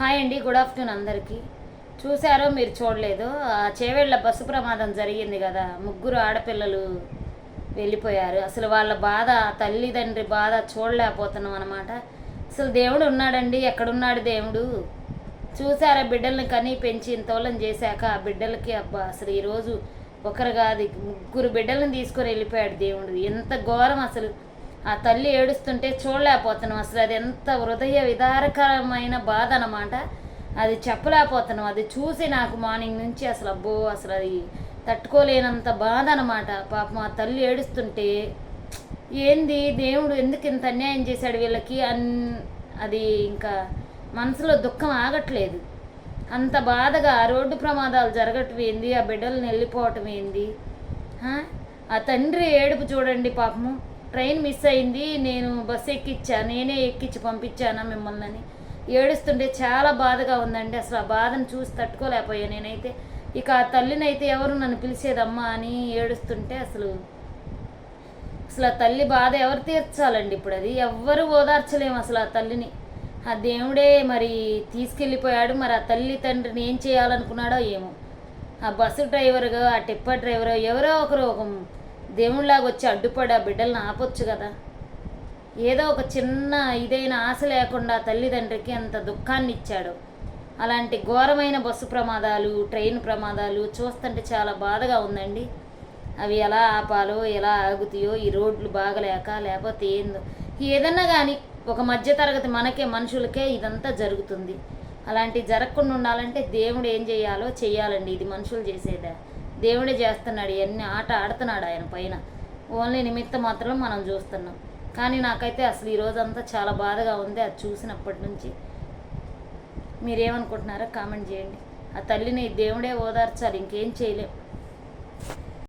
Hi అండి good afternoon అందరికీ. చూసారో మీరు చూడలేదు. ఆ చేవేళ్ళ బస్సు ప్రమాదం జరిగింది కదా. ముగ్గురు ఆడపిల్లలు వెళ్ళిపోయారు. అసలు వాళ్ళ బాధ తల్లిదండ్రి బాధ చూడలేకపోతున్నాం అనమాట అసలు దేవుడు ఉన్నాడండి ఎక్కడున్నాడు దేవుడు? చూసారా బిడ్డల్ని కనీ పెంచి ఇంతోళం చేశాక ఆ బిడ్డలకి అబ్బా అసలు ఈరోజు ఒకరు కాదు ముగ్గురు బిడ్డలను తీసుకొని వెళ్ళిపోయాడు దేవుడు. ఎంత ఘోరం అసలు. ఆ తల్లి ఏడుస్తుంటే చూడలేకపోతున్నాం. అసలు అది ఎంత హృదయ విదారకరమైన బాధ అనమాట అది చెప్పలేకపోతున్నాం. అది చూసి నాకు మార్నింగ్ నుంచి అసలు అబ్బో అసలు అది తట్టుకోలేనంత బాధ అనమాట పాపం ఆ తల్లి ఏడుస్తుంటే ఏంది దేవుడు ఎందుకు ఇంత అన్యాయం చేశాడు వీళ్ళకి? అన్ అది ఇంకా మనసులో దుఃఖం ఆగట్లేదు. అంత బాధగా ఆ రోడ్డు ప్రమాదాలు జరగటం ఏంది? ఆ బిడ్డలను వెళ్ళిపోవటం ఏంది? ఆ తండ్రి ఏడుపు చూడండి పాపము. ట్రైన్ మిస్ అయింది నేను బస్సు ఎక్కిచ్చా నేనే ఎక్కించి పంపించానా మిమ్మల్ని అని ఏడుస్తుంటే చాలా బాధగా ఉందండి అసలు ఆ బాధను చూసి తట్టుకోలేకపోయా నేనైతే. ఇక ఆ తల్లినైతే ఎవరు నన్ను పిలిచేదమ్మా అని ఏడుస్తుంటే అసలు అసలు ఆ తల్లి బాధ ఎవరు తీర్చాలండి ఇప్పుడు అది? ఎవ్వరు ఓదార్చలేము అసలు ఆ తల్లిని. ఆ దేవుడే మరి తీసుకెళ్ళిపోయాడు మరి ఆ తల్లి తండ్రిని ఏం చేయాలనుకున్నాడో ఏమో. ఆ బస్సు డ్రైవర్గా ఆ టిప్పర్ డ్రైవర్ ఎవరో ఒకరు ఒక దేవుళ్ళలాగా వచ్చి అడ్డుపడి ఆ బిడ్డలను ఆపొచ్చు కదా. ఏదో ఒక చిన్న ఇదైన ఆశ లేకుండా తల్లిదండ్రికి అంత దుఃఖాన్ని ఇచ్చాడు అలాంటి ఘోరమైన బస్సు ప్రమాదాలు ట్రైన్ ప్రమాదాలు చూస్తుంటే చాలా బాధగా ఉందండి. అవి ఎలా ఆపాలో ఎలా ఆగుతాయో ఈ రోడ్లు బాగలేక లేకపోతే ఏందో. ఏదన్నా కానీ ఒక మధ్యతరగతి మనకే మనుషులకే ఇదంతా జరుగుతుంది. అలాంటి జరగకుండా ఉండాలంటే దేవుడు ఏం చేయాలో చేయాలండి ఇది మనుషులు చేసేదా. దేవుడే చేస్తున్నాడు ఇవన్నీ ఆట ఆడుతున్నాడు ఆయన పైన. ఓన్లీ నిమిత్తం మాత్రం మనం చూస్తున్నాం. కానీ నాకైతే అసలు ఈ రోజంతా చాలా బాధగా ఉంది అది చూసినప్పటి నుంచి. మీరేమనుకుంటున్నారో కామెంట్ చేయండి. ఆ తల్లిని దేవుడే ఓదార్చాలి ఇంకేం చేయలేం.